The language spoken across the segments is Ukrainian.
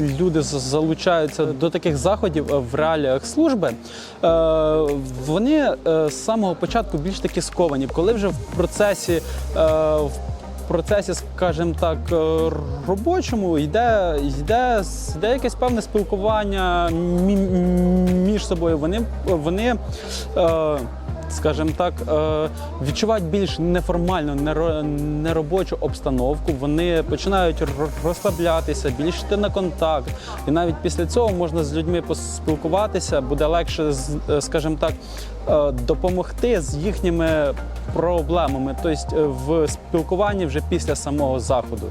люди залучаються до таких заходів е, в реаліях служби, е, вони е, з самого початку більш таки сковані. Коли вже в процесі в процесі, скажімо так, робочому йде, йде, йде якесь певне спілкування між собою. Вони, вони скажімо так, е, відчувають більш неформальну, неро- неробочу обстановку. Вони починають розслаблятися, більш йти на контакт. І навіть після цього можна з людьми поспілкуватися, буде легше, е, скажімо так, е, допомогти з їхніми проблемами, тобто в спілкуванні вже після самого заходу.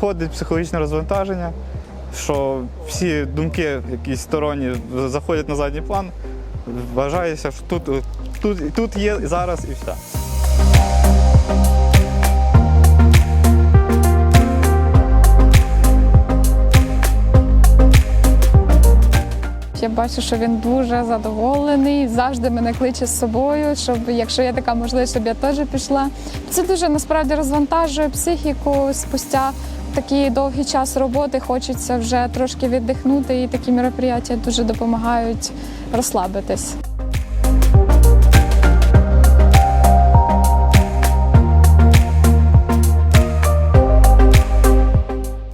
Ходить психологічне розвантаження, що всі думки якісь сторонні заходять на задній план. Вважається, що тут, тут, тут є зараз і все. Я бачу, що він дуже задоволений, завжди мене кличе з собою, щоб якщо є така можливість, щоб я теж пішла. Це дуже насправді розвантажує психіку. Спустя такий довгий час роботи хочеться вже трошки віддихнути, і такі мероприятия дуже допомагають розслабитись.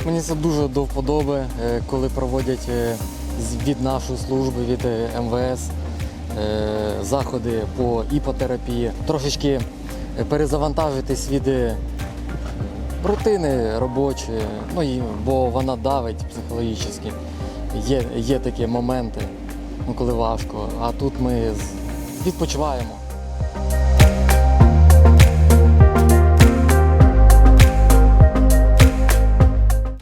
Мені це дуже до вподоби, е, коли проводять е, від нашої служби, від е, МВС заходи по іпотерапії. Трошечки перезавантажитись від рутини робочі, ну, і, бо вона давить психологічно. Є, є такі моменти, ну, коли важко. А тут ми відпочиваємо.